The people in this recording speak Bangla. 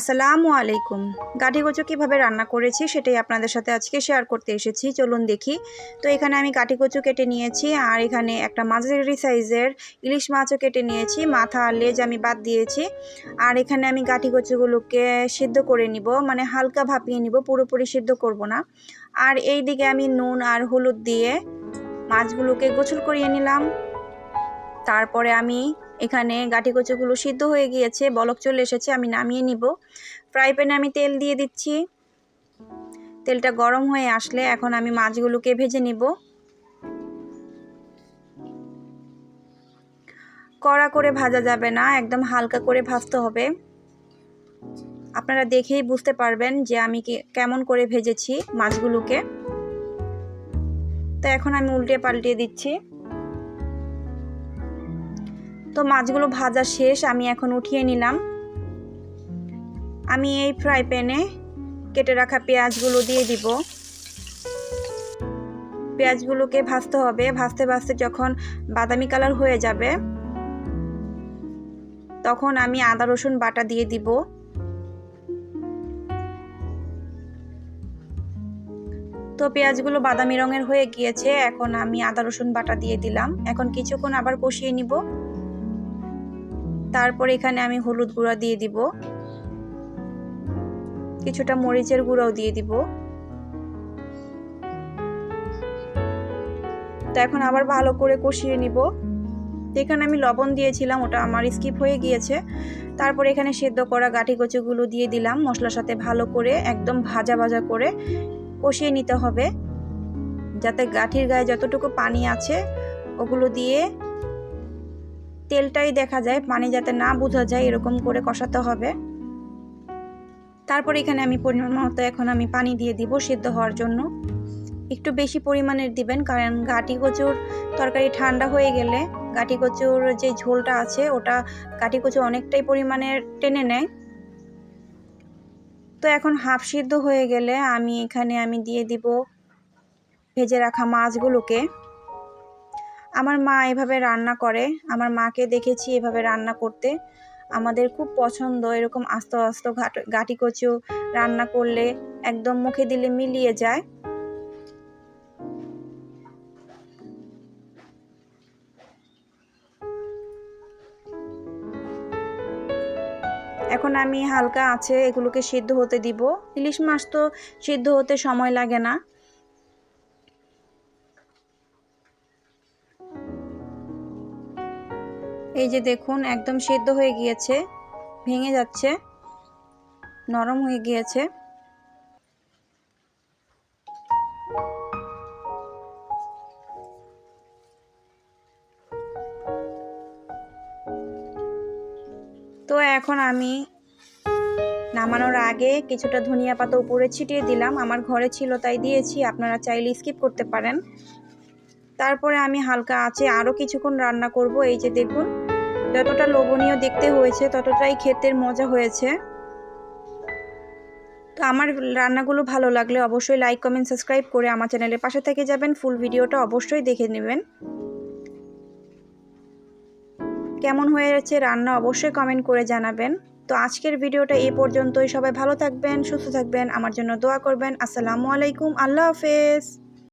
আসসালামু আলাইকুম। গাঠি কচু কীভাবে রান্না করেছি সেটাই আপনাদের সাথে আজকে শেয়ার করতে এসেছি। চলুন দেখি। তো এখানে আমি গাঠি কেটে নিয়েছি আর এখানে একটা মাঝারি সাইজের ইলিশ মাছও কেটে নিয়েছি। মাথা আর লেজ আমি বাদ দিয়েছি। আর এখানে আমি গাঠি কচুগুলোকে সিদ্ধ করে নিব। মানে হালকা ভাপিয়ে নিব। পুরোপুরি সিদ্ধ করব না। আর এই দিকে আমি নুন আর হলুদ দিয়ে মাছগুলোকে গোছল করিয়ে নিলাম। তারপরে আমি এখানে গাঠি কচুগুলো সিদ্ধ হয়ে গিয়েছে, বলক চলে এসেছে, আমি নামিয়ে নিব। ফ্রাই প্যানে আমি তেল দিয়ে দিচ্ছি। তেলটা গরম হয়ে আসলে এখন আমি মাছগুলোকে ভেজে নিব। কড়া করে ভাজা যাবে না, একদম হালকা করে ভাজতে হবে। আপনারা দেখেই বুঝতে পারবেন যে আমি কেমন করে ভেজেছি মাছগুলোকে। তো এখন আমি উল্টে পাল্টে দিচ্ছি। তো মাছগুলো ভাজা শেষ, আমি এখন উঠিয়ে নিলাম। আমি এই ফ্রাই প্যানে কেটে রাখা পেঁয়াজগুলো দিয়ে দিব। পেঁয়াজগুলোকে ভাজতে হবে। ভাজতে ভাজতে যখন বাদামি কালার হয়ে যাবে, তখন আমি আদা, রসুন বাটা দিয়ে দিব। তো পেঁয়াজগুলো বাদামি রঙের হয়ে গিয়েছে। এখন আমি আদা, রসুন বাটা দিয়ে দিলাম। এখন কিছুক্ষণ আবার কষিয়ে নিব। তারপর এখানে আমি হলুদ গুঁড়া দিয়ে দিব। কিছুটা মরিচের গুঁড়াও দিয়ে দিব। তো এখন আবার ভালো করে কষিয়ে নিব। এখানে আমি লবণ দিয়েছিলাম ওটা আমার স্কিপ হয়ে গিয়েছে। তারপর এখানে সেদ্ধ করা গাঠি কচুগুলো দিয়ে দিলাম মশলার সাথে ভালো করে একদম ভাজা ভাজা করে কষিয়ে নিতে হবে। যাতে গাঠির গায়ে যতটুকু পানি আছে ওগুলো দিয়ে তেলটাই দেখা যায়, পানি যাতে না বোঝা যায়, এরকম করে কষাতে হবে। তারপর এখানে আমি পরিমাণ মতো এখন আমি পানি দিয়ে দিব সিদ্ধ হওয়ার জন্য। একটু বেশি পরিমাণের দিবেন, কারণ গাটি কচুর তরকারি ঠান্ডা হয়ে গেলে গাটি কচুর যে ঝোলটা আছে, ওটা গাটি কচু অনেকটাই পরিমাণের টেনে নেয়। তো এখন হাফ সিদ্ধ হয়ে গেলে আমি এখানে আমি দিয়ে দিব ভেজে রাখা মাছগুলোকে। আমার মা এভাবে রান্না করে, আমার মাকে দেখেছি এভাবে রান্না করতে। আমাদের খুব পছন্দ এরকম আস্ত আস্ত গাটি কচু রান্না করলে একদম মুখে দিলে মিলিয়ে যায়। এখন আমি হালকা আছে, এগুলোকে সিদ্ধ হতে দিব। ইলিশ মাছ তো সিদ্ধ হতে সময় লাগে না। এই যে দেখুন, একদম সেদ্ধ হয়ে গিয়েছে, ভেঙে যাচ্ছে, নরম হয়ে গিয়েছে। তো এখন আমি নামানোর আগে কিছুটা ধনিয়া পাতা উপরে ছিটিয়ে দিলাম। আমার ঘরে ছিল তাই দিয়েছি, আপনারা চাইলে স্কিপ করতে পারেন। তারপরে আমি হালকা আছে আরও কিছুক্ষণ রান্না করব। এই যে দেখুন, যতটা লোভনীয় দেখতে হয়েছে, ততটাই খেতের মজা হয়েছে। তো আমার রান্নাগুলো ভালো লাগলে অবশ্যই লাইক, কমেন্ট, সাবস্ক্রাইব করে আমার চ্যানেলের পাশে থেকে যাবেন। ফুল ভিডিওটা অবশ্যই দেখে নেবেন। কেমন হয়েছে রান্না অবশ্যই কমেন্ট করে জানাবেন। তো আজকের ভিডিওটা এ পর্যন্তই। সবাই ভালো থাকবেন, সুস্থ থাকবেন। আমার জন্য দোয়া করবেন। আসসালামু আলাইকুম। আল্লাহ হাফেজ।